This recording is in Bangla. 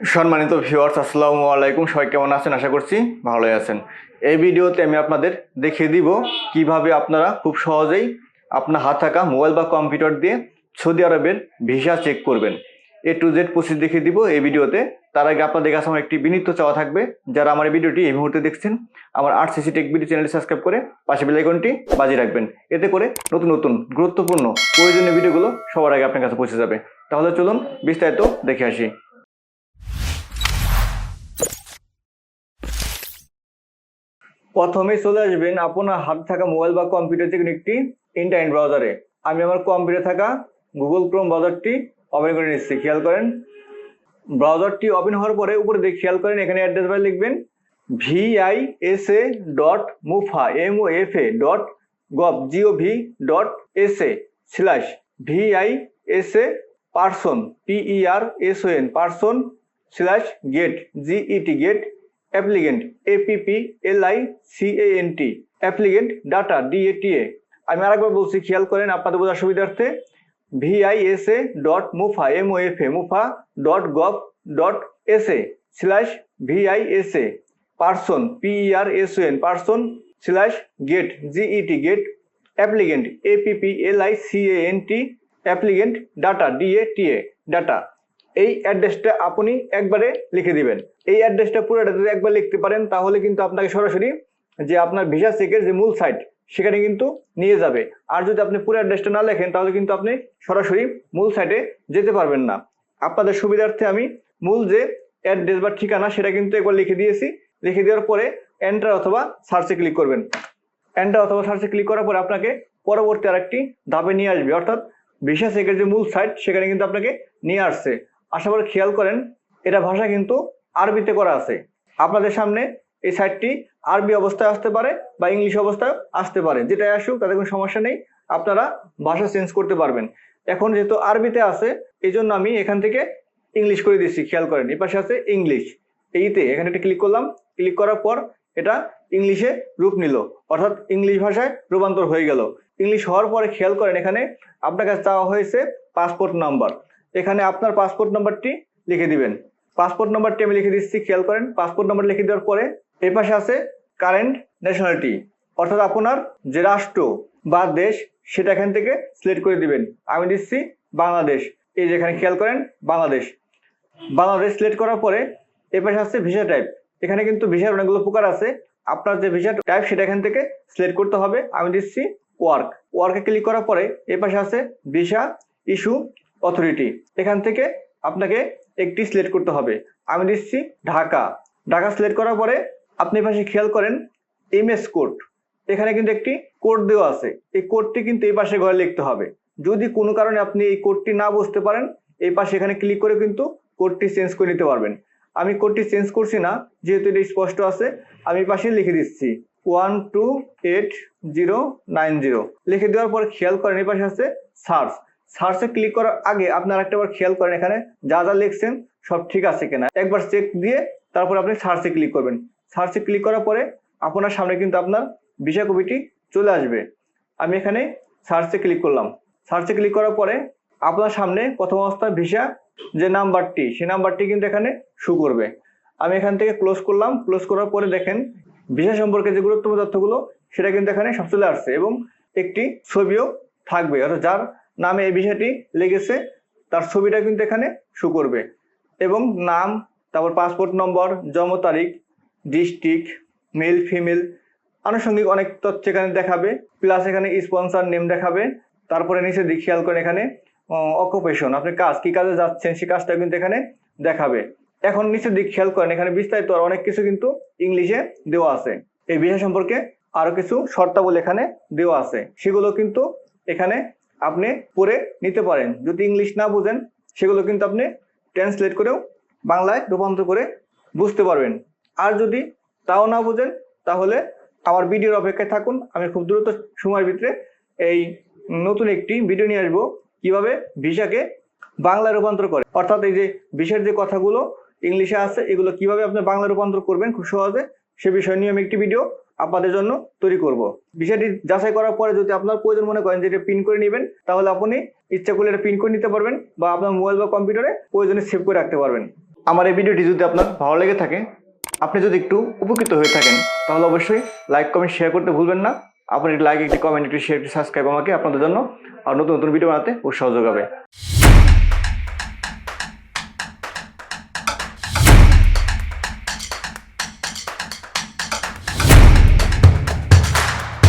সম্মানিত ভিউয়ার্স আসসালামু আলাইকুম। সবাই কেমন আছেন? আশা করছি ভালোই আছেন। এই ভিডিওতে আমি আপনাদের দেখিয়ে দিব কীভাবে আপনারা খুব সহজেই আপনার হাত থাকা মোবাইল বা কম্পিউটার দিয়ে সৌদি আরবের ভিসা চেক করবেন। এ টু জেড প্রসেস দেখিয়ে দিব এই ভিডিওতে। তার আগে আপনাদের কাছে আমার একটি বিনীত চাওয়া থাকবে। যারা আমার এই ভিডিওটি এই মুহূর্তে দেখছেন, আমার আট সিসি টেক ভিডিও চ্যানেলটি সাবস্ক্রাইব করে পাশে বেলাইকনটি বাজিয়ে রাখবেন। এতে করে নতুন নতুন, গুরুত্বপূর্ণ, প্রয়োজনীয় ভিডিওগুলো সবার আগে আপনার কাছে পৌঁছে যাবে। তাহলে চলুন বিস্তারিত দেখে আসি। প্রথমে চলে আসবেন আপনার হাতে থাকা মোবাইল বা কম্পিউটার থেকে একটি ইন্টারনেট ব্রাউজারে আমি আমার কম্পিউটারে থাকা গুগল ক্রোম ব্রাউজারটি ওপেন করে নিচ্ছি, খেয়াল করেন। ব্রাউজারটি ওপেন হওয়ার পরে উপরে দেখে খেয়াল করেন, এখানে অ্যাড্রেস বার লিখবেন V I S A dot mofa M O F A dot gov G O V dot S A slash V I S A person P E R S O N person slash get G E T get applicant A P P L I C A N T applicant, data D A T A আমি আরেকবার বলছি, খেয়াল করেন আপনাদের বোঝার সুবিধার্থে V I S A dot mofa M O F A mofa dot gov dot S A slash V I S A person P E R S O N person slash get G E T get applicant A P P L I C A N T applicant, data D A T A data. এই অ্যাড্রেসটা আপনি একবারে লিখে দিবেন। এই অ্যাড্রেসটা পুরোটা যদি একবার লিখতে পারেন, তাহলে কিন্তু আপনাকে সরাসরি যে আপনার ভিসা চেকের যে মূল সাইট সেখানে কিন্তু নিয়ে যাবে। আর যদি আপনি পুরো অ্যাড্রেসটা না লেখেন, তাহলে কিন্তু আপনি সরাসরি মূল সাইটে যেতে পারবেন না। আপনাদের সুবিধার্থে আমি মূল যে অ্যাড্রেস বা ঠিকানা, সেটা কিন্তু একবার লিখে দিয়েছি। লিখে দেওয়ার পরে এন্টার অথবা সার্চে ক্লিক করবেন। এন্টার অথবা সার্চে ক্লিক করার পরে আপনাকে পরবর্তী আরেকটি ধাপে নিয়ে আসবে। অর্থাৎ ভিসা চেকের যে মূল সাইট সেখানে কিন্তু আপনাকে নিয়ে আসছে। আশা করি খেয়াল করেন, এটা ভাষা কিন্তু আরবিতে করা আছে। আপনাদের সামনে এই সাইটটি আরবি অবস্থায় আসতে পারে বা ইংলিশ অবস্থায় আসতে পারে। যেটাই আসুক, তাতে কোনো সমস্যা নেই, আপনারা ভাষা চেঞ্জ করতে পারবেন। এখন যেহেতু আরবিতে আছে এই জন্য আমি এখান থেকে ইংলিশ করে দিচ্ছি, খেয়াল করেন। এই পাশে আছে ইংলিশ। এইতে এখানে একটা ক্লিক করলাম ক্লিক করার পর এটা ইংলিশে রূপ নিল। অর্থাৎ ইংলিশ ভাষায় রূপান্তর হয়ে গেল। ইংলিশ হওয়ার পরে খেয়াল করেন, এখানে আপনার কাছে চাওয়া হয়েছে পাসপোর্ট নাম্বার এখানে আপনার পাসপোর্ট নাম্বারটি লিখে দিবেন। পাসপোর্ট নাম্বারটি আমি লিখে দিচ্ছি, খেয়াল করেন পাসপোর্ট নাম্বার লিখে দেওয়ার পরে এই পাশে আছে কারেন্ট ন্যাশনালিটি অর্থাৎ আপনার যে রাষ্ট্র বা দেশ, সেটা এখান থেকে সিলেক্ট করে দিবেন। আমি দিচ্ছি বাংলাদেশ। এই যে এখানে খেয়াল করেন, বাংলাদেশ। বাংলাদেশ সিলেক্ট করার পরে এই পাশে আছে ভিসা টাইপ এখানে কিন্তু ভিসার অনেকগুলো প্রকার আছে। আপনার যে ভিসা টাইপ সেটা এখান থেকে সিলেক্ট করতে হবে। আমি দিচ্ছি ওয়ার্ক ওয়ার্কে ক্লিক করার পরে এই পাশে আছে ভিসা ইস্যু অথরিটি এখান থেকে আপনাকে একটি সিলেক্ট করতে হবে। আমি দিচ্ছি ঢাকা। ঢাকা সিলেক্ট করার পরে আপনি পাশে খেয়াল করেন এমএস কোড এখানে কিন্তু একটি কোড দেওয়া আছে। এই কোডটি কিন্তু এই পাশে ঘরে লিখতে হবে। যদি কোনো কারণে আপনি এই কোডটি না বুঝতে পারেন, এই পাশে এখানে ক্লিক করে কিন্তু কোডটি চেঞ্জ করে নিতে পারবেন। আমি কোডটি চেঞ্জ করছি না, যেহেতু এটা স্পষ্ট আছে, আমি পাশে লিখে দিচ্ছি one two eight zero nine zero লিখে দেওয়ার পর খেয়াল করেন, এই পাশে আছে সার্চ সার্চে ক্লিক করার আগে আপনারা একটা বার খেয়াল করেন এখানে যা যা লিখছেন সব ঠিক আছে কিনা। একবার চেক দিয়ে তারপর আপনি সার্চে ক্লিক করবেন। সার্চে ক্লিক করার পরে আপনার সামনে কিন্তু আপনার ভিসা কপিটি চলে আসবে। আমি এখানে সার্চে ক্লিক করলাম। সার্চে ক্লিক করার পরে আপনার সামনে প্রথম অবস্থায় ভিসা যে নাম্বারটি, সেই নাম্বারটি কিন্তু এখানে শু করবে। আমি এখান থেকে ক্লোজ করলাম। ক্লোজ করার পরে দেখেন ভিসা সম্পর্কে যে গুরুত্বপূর্ণ তথ্যগুলো, সেটা কিন্তু এখানে সব চলে আসছে এবং একটি ছবিও থাকবে। অর্থাৎ যার নামে এই বিষয়টি লেগেছে, তার ছবিটা কিন্তু এখানে শু করবে। এবং নাম, তারপর পাসপোর্ট নম্বর জন্ম তারিখ ডিস্ট্রিক্ট মেল ফিমেল আনুষঙ্গিক অনেক তথ্য এখানে দেখাবে প্লাস এখানে স্পন্সর নেম দেখাবে, তারপরে নিচে দিক খেয়াল করেন এখানে অকুপেশন আপনি কাজ, কি কাজে যাচ্ছেন সেই কাজটা কিন্তু এখানে দেখাবে। এখন নিচের দিক খেয়াল করেন, এখানে বিস্তারিত আর অনেক কিছু কিন্তু ইংলিশে দেওয়া আছে। এই বিষয় সম্পর্কে আরও কিছু শর্তাবলী এখানে দেওয়া আছে। সেগুলো কিন্তু এখানে আপনি পড়ে নিতে পারেন। যদি ইংলিশ না বুঝেন, সেগুলো কিন্তু আপনি ট্রান্সলেট করেও বাংলায় রূপান্তর করে বুঝতে পারবেন। আর যদি তাও না বুঝেন, তাহলে আমার ভিডিওর অপেক্ষায় থাকুন। আমি খুব দ্রুত সময়ের ভিতরে এই নতুন একটি ভিডিও নিয়ে আসব, কীভাবে ভিসাকে বাংলায় রূপান্তর করে। অর্থাৎ এই যে ভিসার যে কথাগুলো ইংলিশে আছে, এগুলো কীভাবে আপনি বাংলা রূপান্তর করবেন, খুব সহজে সে বিষয় নিয়ে আমি একটি ভিডিও আপনাদের জন্য তৈরি করব। বিষয়টি যাচাই করার পরে যদি আপনার প্রয়োজন মনে করেন যে এটা প্রিন্ট করে নেবেন, তাহলে আপনি ইচ্ছা করলে এটা প্রিন্ট করে নিতে পারবেন বা আপনার মোবাইল বা কম্পিউটারে প্রয়োজনে সেভ করে রাখতে পারবেন। আমার এই ভিডিওটি যদি আপনার ভালো লেগে থাকে, আপনি যদি একটু উপকৃত হয়ে থাকেন, তাহলে অবশ্যই লাইক কমেন্ট শেয়ার করতে ভুলবেন না। আপনার লাইক একটি কমেন্ট একটি শেয়ার একটি সাবস্ক্রাইব আমাকে আপনাদের জন্য আর নতুন নতুন ভিডিও বানাতে উৎসাহ যোগাবে।